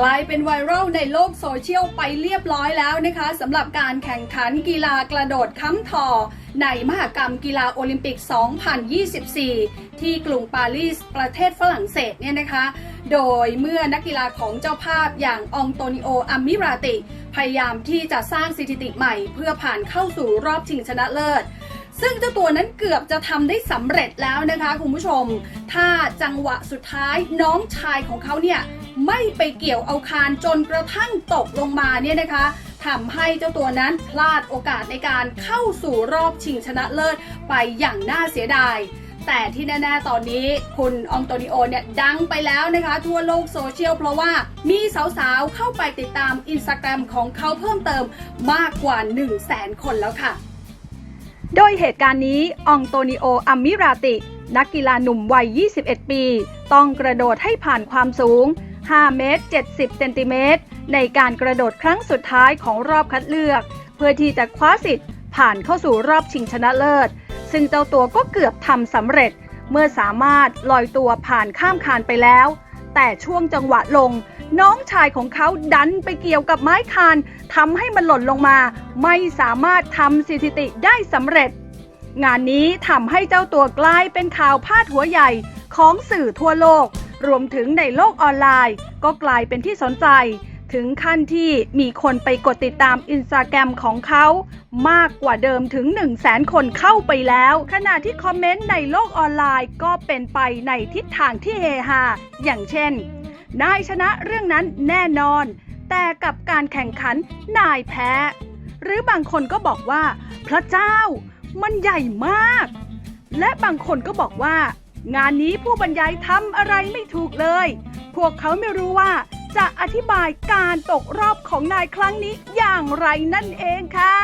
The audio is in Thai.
กลายเป็นไวรัลในโลกโซเชียลไปเรียบร้อยแล้วนะคะสำหรับการแข่งขันกีฬากระโดดค้ำทอ ในมหกรรมกีฬาโอลิมปิก 2024 ที่กรุงปารีสประเทศฝรั่งเศสเนี่ยนะคะ โดยเมื่อนักกีฬาของเจ้าภาพอย่างองโตนิโออัมมิราติ พยายามที่จะสร้างสถิติใหม่ เพื่อผ่านเข้าสู่รอบชิงชนะเลิศซึ่งเจ้าตัวนั้นเกือบจะทำได้สำเร็จแล้วนะคะคุณผู้ชม ถ้าจังหวะสุดท้ายน้องชายของเขาเนี่ย ไม่ไปเกี่ยวเอาคานจนกระทั่งตกลงมาเนี่ยนะคะทำให้เจ้าตัวนั้นพลาดโอกาสในการเข้าสู่รอบชิงชนะเลิศไปอย่างน่าเสียดาย แต่ที่แน่ๆตอนนี้คุณอองโตนิโอเนี่ยดังไปแล้วนะคะ ทั่วโลกโซเชียลเพราะว่ามีสาวๆ เข้าไปติดตามอินสตาแกรมของเขาเพิ่มเติมมากกว่า 1 0 0 0 0แสนคนแล้วค่ะ โดยเหตุการณ์นี้อองโตนิโออัมมิราติ นักกีฬาหนุ่มวัย 21 ปี ต้องกระโดดให้ผ่านความสูง 5 เมตร 70 เซนติเมตร ในการกระโดดครั้งสุดท้ายของรอบคัดเลือก เพื่อที่จะคว้าสิทธิ์ผ่านเข้าสู่รอบชิงชนะเลิศ ซึ่งเจ้าตัวก็เกือบทำสำเร็จ เมื่อสามารถลอยตัวผ่านข้ามคานไปแล้ว แต่ช่วงจังหวะลง น้องชายของเขาดันไปเกี่ยวกับไม้คานทำให้มันหล่นลงมา ไม่สามารถทำสถิติได้สำเร็จ งานนี้ทำให้เจ้าตัวกลายเป็นข่าวพาดหัวใหญ่ของสื่อทั่วโลก รวมถึงในโลกออนไลน์ ก็กลายเป็นที่สนใจ ถึงขั้นที่มีคนไปกดติดตามอินสตาแกรมของเขา มากกว่าเดิมถึง 1 0 0 0 0แสนคนเข้าไปแล้ว ขณะที่คอมเมนต์ในโลกออนไลน์ก็เป็นไปในทิศทางที่เฮฮาอย่างเช่น นายชนะเรื่องนั้นแน่นอน แต่กับการแข่งขันนายแพ้ หรือบางคนก็บอกว่า พระเจ้า มันใหญ่มาก และบางคนก็บอกว่า งานนี้ผู้บรรยายทำอะไรไม่ถูกเลย พวกเขาไม่รู้ว่าจะอธิบายการตกรอบของนายครั้งนี้อย่างไรนั่นเองค่ะ